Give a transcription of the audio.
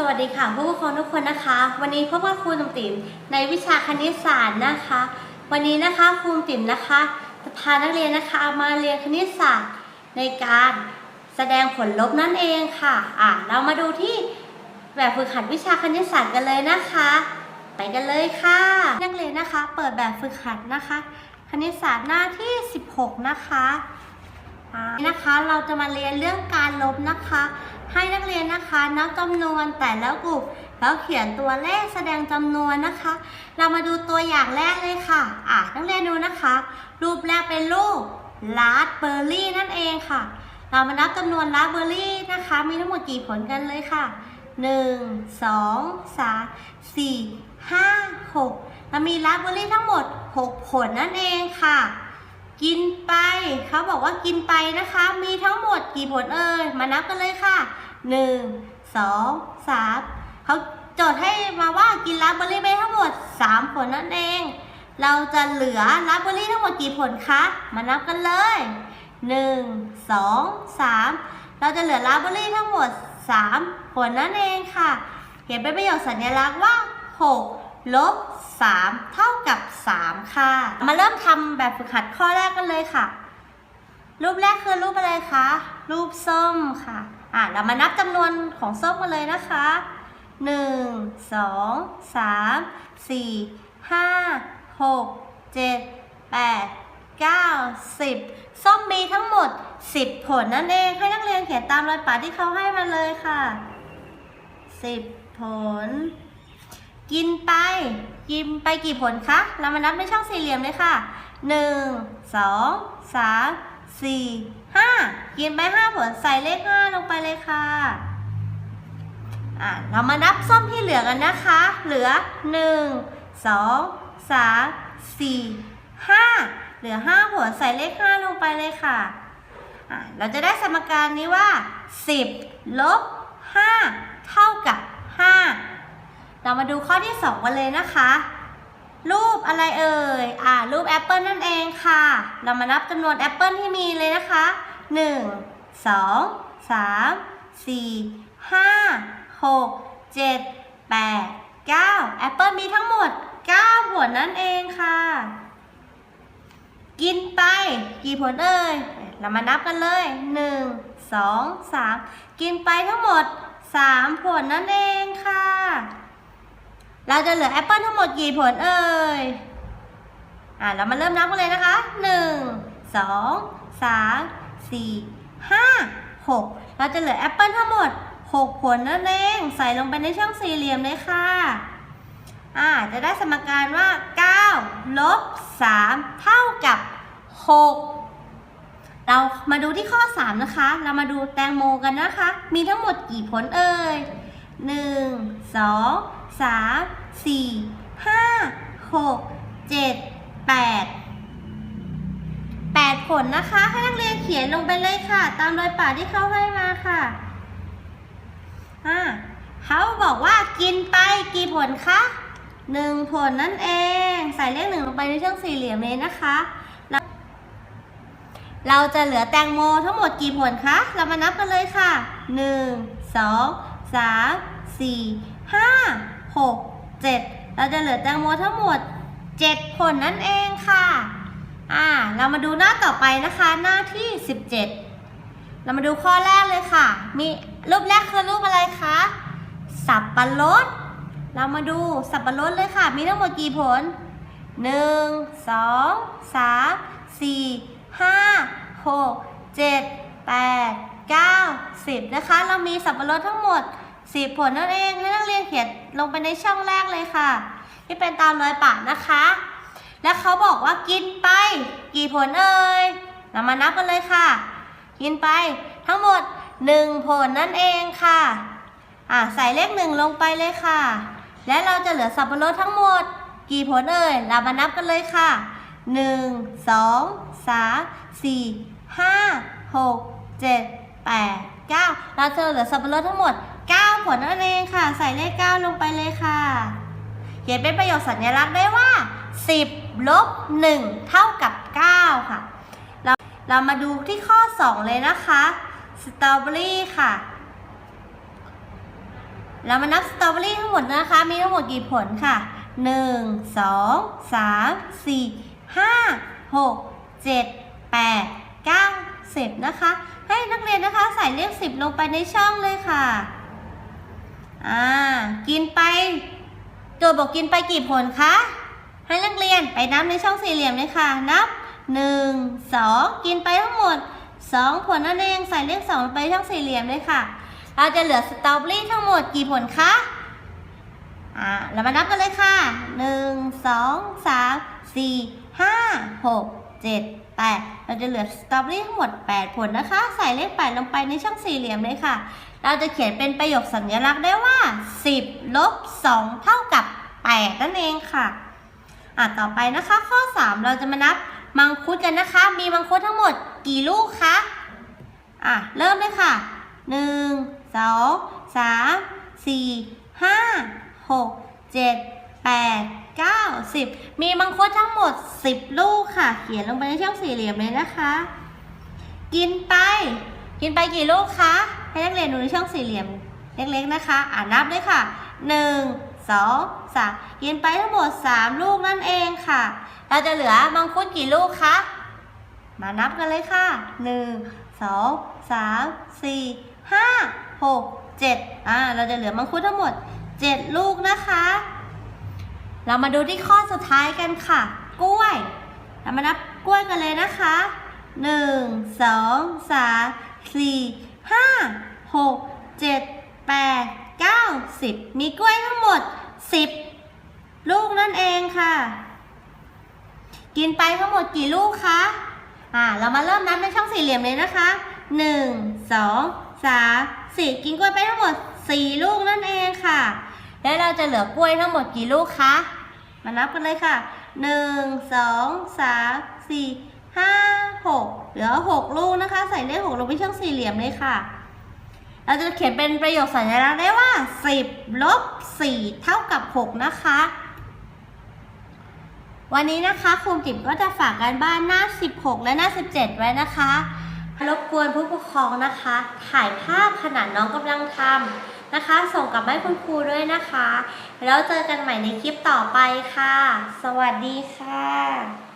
สวัสดีค่ะผู้ปกครองทุกคนนะคะ วันนี้พบกับครูตุ๋มติ๋มในวิชาคณิตศาสตร์นะคะ วันนี้นะคะครูตุ๋มติ๋มนะคะจะพานักเรียนนะคะมาเรียนคณิตศาสตร์ในการแสดงผลลบนั่นเองค่ะอะ เรามาดูที่แบบฝึกหัดวิชาคณิตศาสตร์กันเลยนะคะ ไปกันเลยค่ะ นักเรียนนะคะ เปิดแบบฝึกหัดนะคะ คณิตศาสตร์หน้าที่ 16 นะคะ นะคะเราจะมาเรียนเรื่องการลบนะคะ ให้นักเรียนนะคะนับจำนวนแต่ละกลุ่มแล้วเขียนตัวเลขแสดงจำนวนนะคะ เรามาดูตัวอย่างแรกเลยค่ะอะนักเรียนดูนะคะ รูปแรกเป็นรูปลาสเบอร์รี่นั่นเองค่ะ เรามานับจำนวนลาสเบอร์รี่นะคะ มีทั้งหมดกี่ผลกันเลยค่ะ 1 2 3 4 5 6เรามีลาสเบอร์รี่ทั้งหมด 6 ผลนั่นเองค่ะ กินไป เขาบอกว่ากินไปนะคะ มีทั้งหมดกี่ผลเอ่ยมานับกันเลยค่ะ 1 2 3เขาโจทย์ให้มาว่ากินราสเบอร์รี่ไปทั้งหมด 3 ผลนั่นเอง เราจะเหลือราสเบอร์รี่ทั้งหมดกี่ผลคะมานับกันเลย 1 2 3 เราจะเหลือราสเบอร์รี่ทั้งหมด 3 ผลนั่นเองค่ะเขียนเป็นประโยคสัญลักษณ์ว่า 6 ลบ 3 เท่ากับ 3 ค่ะ มาเริ่มทำแบบฝึกหัดข้อแรกกันเลยค่ะ รูปแรกคือรูปอะไรคะ รูปส้มค่ะ อะ เรามานับจำนวนของส้มกันเลยนะคะ 1 2 3 4 5 6 7 8 9 10 ส้มมีทั้งหมด 10 ผลนั่นเอง ให้นักเรียนเขียนตามรอยป่าที่เขาให้มาเลยค่ะ 10 ผล กินไป กินไปกี่ผลคะ เรามานับในช่องสี่เหลี่ยมเลยค่ะ 1 2 3 4 5 กินไป 5 ผลใส่เลข 5 ลงไปเลยค่ะอะ เรามานับส้มที่เหลือกันนะคะ เหลือ 1 2 3 4 5 เหลือ 5 ผลใส่เลข 5 ลงไปเลยค่ะอะ เราจะได้สมการนี้ว่า 10 ลบ 5 เท่ากับ 5 เรามาดูข้อที่ 2 กันเลยนะคะ รูปอะไรเอ่ย อ่า รูปแอปเปิลนั่นเองค่ะ เรามานับจำนวนแอปเปิลที่มีเลยนะคะ 1 2 3 4 5 6 7 8 9แอปเปิลมีทั้งหมด 9 ผลนั่นเองค่ะ กินไปกี่ผลเอ่ย เรามานับกันเลย 1 2 3 กินไปทั้งหมด 3 ผลนั่นเองค่ะ เราจะเหลือแอปเปิลทั้งหมดกี่ผลเอ่ย อ่าเรามาเริ่มนับกันเลยนะคะ 1 2 3 4 5 6 เราจะเหลือแอปเปิลทั้งหมด 6 ผลนั่นเองใส่ลงไปในช่องสี่เหลี่ยมเลยค่ะ อ่า จะได้สมการว่า 9 ลบ 3 เท่ากับ 6เรามาดูที่ข้อ 3 นะคะ เรามาดูแตงโมกันนะคะ มีทั้งหมดกี่ผลเอ่ยหนึ่ง สามสี่ห้าหกเจ็ดแปดแปดผลนะคะให้นักเรียนเขียนลงไปเลยค่ะ ตามรอยป่าที่เขาให้มาค่ะอ่าเขาบอกว่ากินไปกี่ผลคะหนึ่งผลนั่นเอง ใส่เลขหนึ่งลงไปในช่องสี่เหลี่ยมเลยนะคะเราจะเหลือแตงโมทั้งหมดกี่ผลคะ เรามานับกันเลยค่ะหนึ่งสอ งสามสี่ห้าหกเจ็ดเราจะเหลือแตงโมทั้งหมดเจ็ดผลนั่นเองค่ะ อ่า เรามาดูหน้าต่อไปนะคะ หน้าที่สิบเจ็ดเรามาดูข้อแรกเลยค่ะ มีรูปแรกคือรูปอะไรคะ สับปะรด เรามาดูสับปะรดเลยค่ะ มีทั้งหมดกี่ผลหนึ่งสองสามสี่ห้าหกเจ็ดแปดเก้าสิบนะคะ เรามีสับปะรดทั้งหมด สิบผลนั่นเองให้นักเรียนเขียนลงไปในช่องแรกเลยค่ะที่เป็นตามรอยปากนะคะ และเขาบอกว่ากินไป กี่ผลเอ่ยเรามานับกันเลยค่ะ กินไปทั้งหมดหนึ่งผลนั่นเองค่ะอ่าใส่เลขหนึ่งลงไปเลยค่ะ และเราจะเหลือสับปะรดทั้งหมด กี่ผลเอ่ยเรามานับกันเลยค่ะหนึ่งสองสามสี่ห้าหกเจ็ดแปดเก้าเราจะเหลือสับปะรดทั้งหมดเผลนั่นเองค่ะ ใส่เลขเก้าลงไปเลยค่ะ เขียนเป็นประโยคสัญลักษณ์ได้ว่า 10 ลบ 1 เท่ากับ 9 ค่ะ เราเรามาดูที่ข้อ 2 เลยนะคะสตรอเบอรี่ค่ะ เรามานับสตรอเบอรี่ทั้งหมดนะคะ มีทั้งหมดกี่ผลค่ะ 1 2 3 4 5 6 7 8 9 10 นะคะ ให้นักเรียนนะคะใส่เลข 10 ลงไปในช่องเลยค่ะ อ่า กินไปโจทย์บอกกินไปกี่ผลคะ ให้นักเรียนไปนับในช่องสี่เหลี่ยมเลยค่ะ นับ1 2กินไปทั้งหมด2ผลนั่นเองใส่เลข2ลงไปช่องสี่เหลี่ยมเลยค่ะ เราจะเหลือสตรอเบอรี่ทั้งหมดกี่ผลคะอ่าเรามานับกันเลยค่ะ1 2 3 4 5 6 7 8 เราจะเหลือสตรอเบอรี่ทั้งหมด 8 ผลนะคะ ใส่เลข 8 ลงไปในช่องสี่เหลี่ยมเลยค่ะ เราจะเขียนเป็นประโยคสัญลักษณ์ได้ว่า 10ลบ2เท่ากับ 8 นั่นเองค่ะอะต่อไปนะคะ ข้อ 3 เราจะมานับมังคุดกันนะคะ มีมังคุดทั้งหมดกี่ลูกคะอะเริ่มเลยค่ะหนึ่งสองสามสี่ห้าหกเจ็ดแปดเก้าสิบมีมังคุดทั้งหมดสิบลูกค่ะ เขียนลงไปในช่องสี่เหลี่ยมเลยนะคะ กินไป กินไปกี่ลูกคะ ให้นักเรียนดูในช่องสี่เหลี่ยมเล็กๆนะคะ อ่านนับเลยค่ะหนึ่งสองสามกินไปทั้งหมดสามลูกนั่นเองค่ะ เราจะเหลือมังคุดกี่ลูกคะ มานับกันเลยค่ะหนึ่งสองสามสี่ห้าหกเจ็ดอ่า เราจะเหลือมังคุดทั้งหมดเจ็ดลูกนะคะ เรามาดูที่ข้อสุดท้ายกันค่ะ กล้วย เรามานับกล้วยกันเลยนะคะหนึ่งสองสามสี่ห้าหกเจ็ดแปดเก้าสิบมีกล้วยทั้งหมดสิบลูกนั่นเองค่ะ กินไปทั้งหมดกี่ลูกคะอ่าเรามาเริ่มนับในช่องสี่เหลี่ยมเลยนะคะหนึ่งสองสามสี่กินกล้วยไปทั้งหมดสี่ลูกนั่นเองค่ะ แล้วเราจะเหลือกล้วยทั้งหมดกี่ลูกคะ มานับกันเลยค่ะหนึ่งสองสามสี่ห้าหกเหลือหกลูกนะคะ ใส่เลขหกลงไปช่องสี่เหลี่ยมเลยค่ะ เราจะเขียนเป็นประโยคสัญลักษณ์ได้ว่าสิบลบสี่เท่ากับหกนะคะ วันนี้นะคะครูจิ๋มก็จะฝากการบ้านหน้า 16 และหน้า 17 ไว้นะคะ รบกวนผู้ปกครองนะคะ ถ่ายภาพขณะน้องกำลังทำ นะคะ ส่งกลับให้คุณครูด้วยนะคะ แล้วเจอกันใหม่ในคลิปต่อไปค่ะ สวัสดีค่ะ